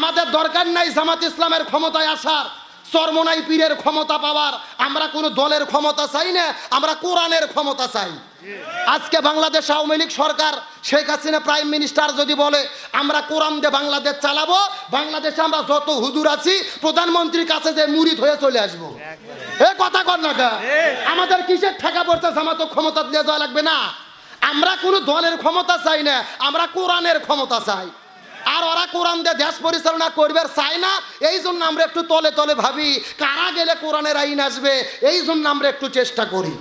আমাদের দরকার নাই জামাত ইসলামের ক্ষমতায় আসার, চরমনাই পীরের ক্ষমতা পাওয়ার। আমরা কোনো দলের ক্ষমতা চাই না, আমরা কোরআনের ক্ষমতা চাই। আজকে বাংলাদেশ আওয়ামী লীগ সরকার, শেখ হাসিনা প্রাইম মিনিস্টার যদি বলে, আমরা কোরআন দিয়ে বাংলাদেশ চালাবো, বাংলাদেশে আমরা যত হুজুর আছি, প্রধানমন্ত্রীর কাছে যে মুরিদ হয়ে চলে আসব। এ কথা কর না আমাদের কিসের ঠেকা পড়ছে, জামাত ক্ষমতা দিয়ে যাওয়া লাগবে না। আমরা কোনো দলের ক্ষমতা চাই না, আমরা কোরআনের ক্ষমতা চাই। আর ওরা কোরআন দিয়ে দেশ পরিচালনা করবে চায় না? এই জন্য আমরা একটু তলে তলে ভাবি, কারা গেলে কোরআনের আইন আসবে? এই জন্য আমরা একটু চেষ্টা করি।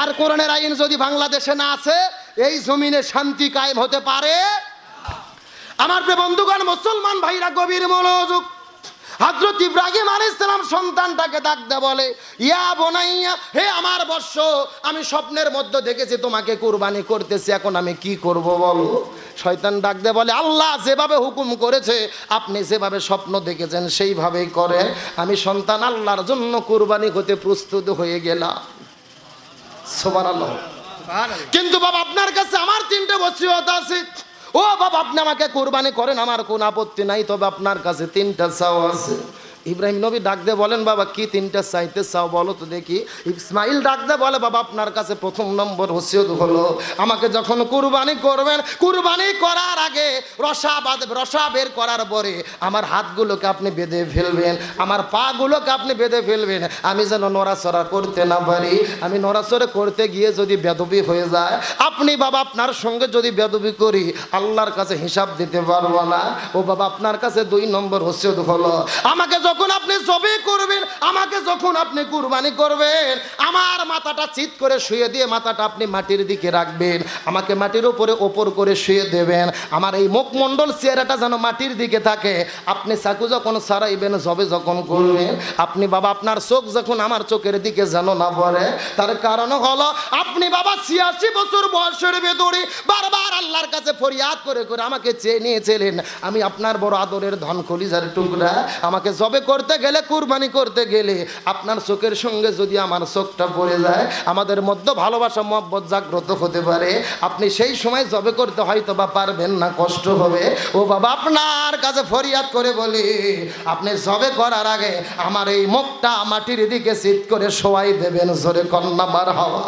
আর কোরআনের আইন যদি বাংলাদেশে না আছে, এই জমিনে শান্তি কায়েম হতে পারে। আমার বন্ধুগণ, মুসলমান ভাইরা, গভীর মনোযোগ হজরত ইব্রাহিম আলাইসালাম সন্তানটাকে ডাকতে বলে ইয়া বোনাইয়া হে আমার বর্ষ আমি স্বপ্নের মধ্যে দেখেছি তোমাকে কুরবানি করতেছি এখন আমি কি করব বলো? শয়তান ডাকতে বলে আল্লাহ যেভাবে হুকুম করেছে আপনি যেভাবে স্বপ্ন দেখেছেন সেইভাবেই করে। আমি সন্তান আল্লাহর জন্য কুরবানি হতে প্রস্তুত হয়ে গেলাম। সোবার আল্লাহ কিন্তু বাবা আপনার কাছে আমার তিনটে বসিয়ত আছে। ও বাবা আপনি আমাকে কোরবানি করেন, আমার কোন আপত্তি নাই, তবে আপনার কাছে তিনটা চাও আছে। ইব্রাহিম নবী ডাকতে বলেন, বাবা, কি তিনটা চাইতে চাও বলো তো দেখি। ইসমাইল ডাকতে বলে, বাবা, আপনার কাছে প্রথম নম্বর হসিয়ত হলো, আমাকে যখন কুরবানি করবেন, কুরবানি করার আগে রসা বাদ, রসা বের করার পরে আমার হাতগুলোকে আপনি বেঁধে ফেলবেন, আমার পাগুলোকে আপনি বেঁধে ফেলবেন। আমি যেন নড়াচড়া করতে না পারি। আমি নড়াচড়া করতে গিয়ে যদি বেদবি হয়ে যায়, আপনি বাবা, আপনার সঙ্গে যদি বেদবি করি, আল্লাহর কাছে হিসাব দিতে পারব না। ও বাবা, আপনার কাছে দুই নম্বর হসিয়ত হলো, আমাকে যখন আপনি জবে করবেন, আমাকে যখন আপনি কুরবানি করবেন, আমার মাথাটা চিত করে শুয়ে দিয়ে মাথাটা আপনি মাটির দিকে রাখবেন। আমাকে মাটির উপরে ওপর করে শুয়ে দেবেন। আমার এই মুখমণ্ডল চেহারাটা যেন মাটির দিকে থাকে। আপনি চাকু যখন সারাইবেন, জবে যখন করবেন, আপনি বাবা, আপনার চোখ যখন আমার চোখের দিকে যেন না পড়ে, তার কারণ হলো আপনি বাবা, ছিয়াশি বছর বয়সের ভেতরে বারবার আল্লাহর কাছে ফরিয়াদ করে করে আমাকে চেয়ে নিয়েছিলেন। আমি আপনার বড় আদরের ধন কলিজার টুকরা, আমাকে জবে করতে গেলে কুরবানি করতে গেলে আপনার চোখের সঙ্গে যদি আমার চোখটা পড়ে যায় আমাদের মধ্যে ভালোবাসা মহব্বত জাগ্রত হতে পারে। আপনি সেই সময় জবে করতে হয়তো বা পারবেন না কষ্ট হবে। ও বাবা আপনার কাছে ফরিয়াদ করে বলি আপনি জবে করার আগে আমার এই মুখটা মাটির দিকে শীত করে শোয়াই দেবেন জোরে কন্যা বার হওয়া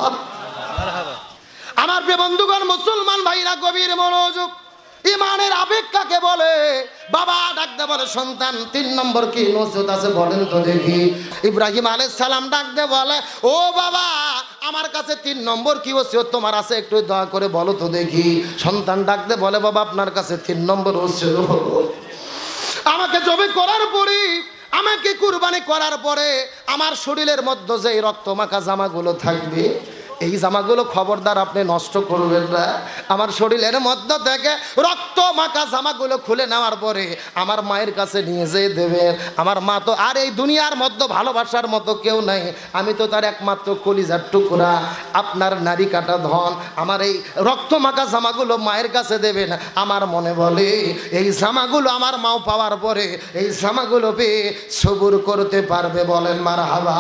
আমার প্রিয় বন্ধুগণ মুসলমান ভাইরা গভীর মনোযোগ ইমানের আবেগ কাকে বলে, বাবা ডাকতে বলে, সন্তান, তিন নম্বর কি নসিহত আছে বলেন তো দেখি। ইব্রাহিম আলাইহিস সালাম ডাকতে বলে, ও বাবা, আমার কাছে তিন নম্বর কি ওসিয়ত তোমার আছে? একটু দয়া করে বলো তো দেখি। সন্তান ডাকতে বলে, বাবা, আপনার কাছে তিন নম্বর ওসিয়ত আমাকে জবে করার পরে আমাকে কুরবানি করার পরে আমার শরীরের মধ্যে যে রক্ত মাখা জামাগুলো থাকবে এই জামাগুলো খবরদার আপনি নষ্ট করবেন না। আমার শরীরের মধ্যে থেকে রক্ত মাখা জামাগুলো খুলে নেওয়ার পরে আমার মায়ের কাছে নিয়ে যেয়ে দেবেন। আমার মা তো আর এই দুনিয়ার মধ্যে ভালোবাসার মতো কেউ নাই। আমি তো তার একমাত্র কলিজার টুকরা। আপনার নারী কাটা ধন আমার এই রক্ত মাখা জামাগুলো মায়ের কাছে দেবেন। আমার মনে বলে, এই জামাগুলো আমার মাও পাওয়ার পরে এই জামাগুলো পেয়ে সবুর করতে পারবে বলেন মার হাবা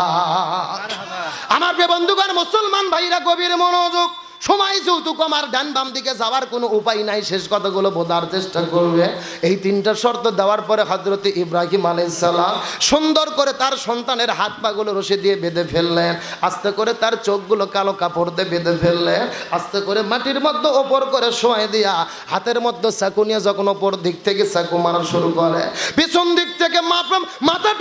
আমার বন্ধুগণ, মুসলমান ভাইরা, গভীর মনোযোগ, সময় যৌতুক আমার ডান বাম দিকে যাওয়ার কোনো উপায় নাই। শেষ কথাগুলো বোঝার চেষ্টা করবে। এই তিনটা শর্ত দেওয়ার পরে হজরত ইব্রাহিম আলাইসাল্লাম সুন্দর করে তার সন্তানের হাত পাগুলো রশি দিয়ে বেঁধে ফেললেন। আস্তে করে তার চোখগুলো কালো কাপড় দিয়ে বেঁধে ফেললেন। আস্তে করে মাটির মধ্যে ওপর করে শোয়াই দিয়া হাতের মধ্যে চাকু নিয়ে যখন ওপর দিক থেকে চাকু মারা শুরু করে। পিছন দিক থেকে মাপলাম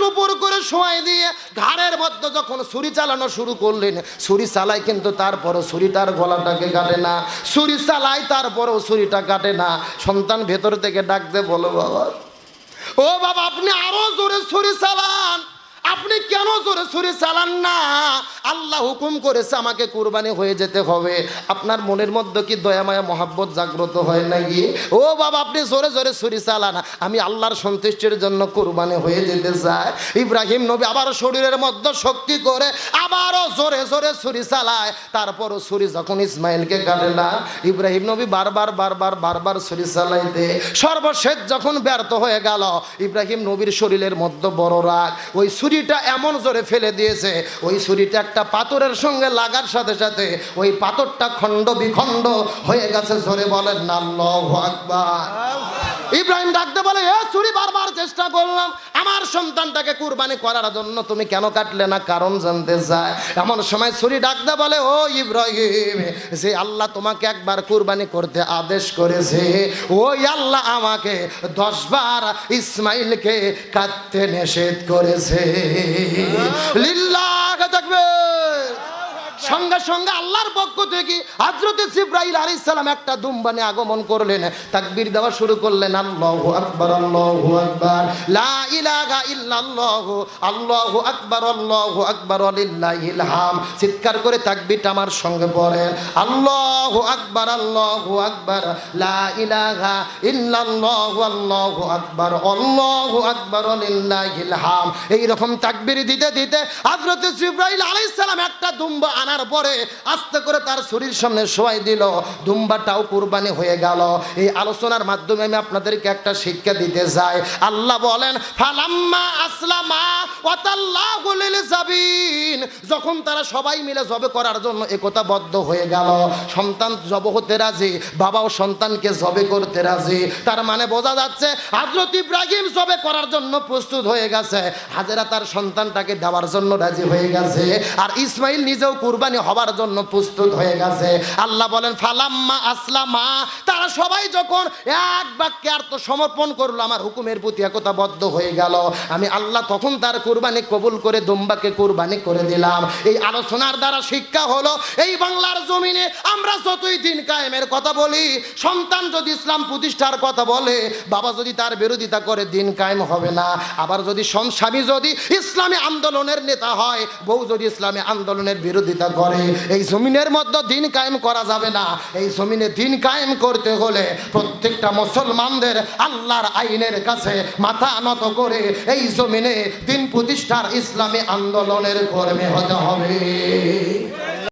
টুপুর করে শোয়াই দিয়ে ঘাড়ের মধ্যে যখন ছুরি চালানো শুরু করলেন, ছুরি চালাই কিন্তু তারপরও ছুরিটার গলাটাকে কাটে না, ছুরি চালাই তারপরও ছুরিটা কাটে না। সন্তান ভেতর থেকে ডাকতে বলো, বাবা। ও বাবা, আপনি আরও জোরে ছুরি চালান। আপনি কেন জোরে ছুরি চালান না? আল্লাহ হুকুম করেছে আমাকে কুরবানি হয়ে যেতে হবে। আপনার মনের মধ্যে কি দয়া, মায়া, মহাব্বত জাগ্রত হয় নাকি? ও বাবা, আপনি জোরে জোরে ছুরি চালান। আমি আল্লাহর সন্তুষ্টির জন্য কুরবানি হয়ে যেতে চাই। ইব্রাহিম নবী আবার শরীরের মধ্যে শক্তি করে আবারও জোরে জোরে ছুরি চালায়। তারপরও ছুরি যখন ইসমাইলকে কাটে না, ইব্রাহিম নবী বারবার বারবার বারবার ছুরি চালাইতে সর্বশেষ যখন ব্যর্থ হয়ে গেল, ইব্রাহিম নবীর শরীরের মধ্যে বড় রাগ। ওই ছুরিটা এমন জোরে ফেলে দিয়েছে, ওই ছুরিটা একটা পাথরের সঙ্গে লাগার সাথে সাথে ওই পাথরটা খণ্ড বিখণ্ড হয়ে গেছে, জোরে বলেন না আল্লাহু আকবার। ইব্রাহিম ডাকতে বলে এ ছুরি বারবার চেষ্টা করলাম। আমার সন্তানটাকে কুরবানি করার জন্য তুমি কেন কাটলে না? কারণ জানতে চায়। এমন সময় ছুরি ডাকতে বলে ও ইব্রাহিম যে আল্লাহ তোমাকে একবার কুরবানি করতে আদেশ করেছে ওই আল্লাহ আমাকে দশবার ইসমাইলকে কাটতে নিষেধ করেছে। লিল্লাহ থাকবে সঙ্গে সঙ্গে আল্লাহর পক্ষ থেকে হজরতে জিব্রাইল আলাইহিস সালাম একটা দুম্বানে আগমন করলেন। তাকবীর দেওয়া শুরু করলেন, আল্লাহু আকবার আল্লাহু আকবার, লা ইলাহা ইল্লাল্লাহ, আল্লাহু আকবার আল্লাহু আকবার লিল্লাহিল হাম চিৎকার করে তাকবীরটা আমার সঙ্গে পড়েন। আল্লাহু আকবার আল্লাহু আকবার, লা ইলাহা ইল্লাল্লাহ, আল্লাহু আকবার আল্লাহু আকবার লিল্লাহিল হাম এই রকম তাকবীর দিতে দিতে হযরত জিব্রাইল আলাইহিস সালাম একটা দুম্বা আনার পরে আস্তে করে তার শরীর সামনে শোয়াই দিল। দুম্বাটাও কুরবানি হয়ে গেল। এই আলোচনার মাধ্যমে আমি আপনাদেরকে একটা শিক্ষা দিতে চাই। আল্লাহ বলেন, ফালাম্মা আসলামা যখন তারা সবাই মিলে জবে করার জন্য একতাবদ্ধ হয়ে গেল, সন্তান জব হতে রাজি, বাবাও সন্তানকে জবে করতে রাজি। তার মানে বোঝা যাচ্ছে হাজরত ইব্রাহিম জবে করার জন্য প্রস্তুত হয়ে গেছে। হাজেরা তার সন্তানটাকে দেওয়ার জন্য রাজি হয়ে গেছে। আর ইসমাইল নিজেও কুরবানি হবার জন্য প্রস্তুত হয়ে গেছে। আল্লাহ বলেন, ফালাম্মা আসলামা। তারা সবাই যখন এক বাক্যে আত্মসমর্পণ করল, আমার হুকুমের প্রতি একতাবদ্ধ হয়ে গেল। আমি আল্লাহ তখন তার কুরবানি কবুল করে দুম্বাকে কুরবানি করে দিলাম। এই আলোচনার দ্বারা শিক্ষা হলো, এই বাংলার জমিনে আমরা যতই দিন কায়েমের কথা বলি, সন্তান যদি ইসলাম প্রতিষ্ঠার কথা বলে, বাবা যদি তার বিরোধিতা করে, দিন কায়েম হবে না। আবার যদি স্বামী যদি ইসলামী আন্দোলনের নেতা হয়, বউ যদি ইসলামী আন্দোলনের বিরোধিতা করে এই জমিনের মধ্যে দিন কায়েম করা যাবে না। এই জমিনে দিন কায়েম করতে হলে প্রত্যেকটা মুসলমানদের আল্লাহর আইনের কাছে মাথা নত করে এই জমিনে দিন প্রতিষ্ঠার ইসলামী আন্দোলনের কর্মে হতে হবে।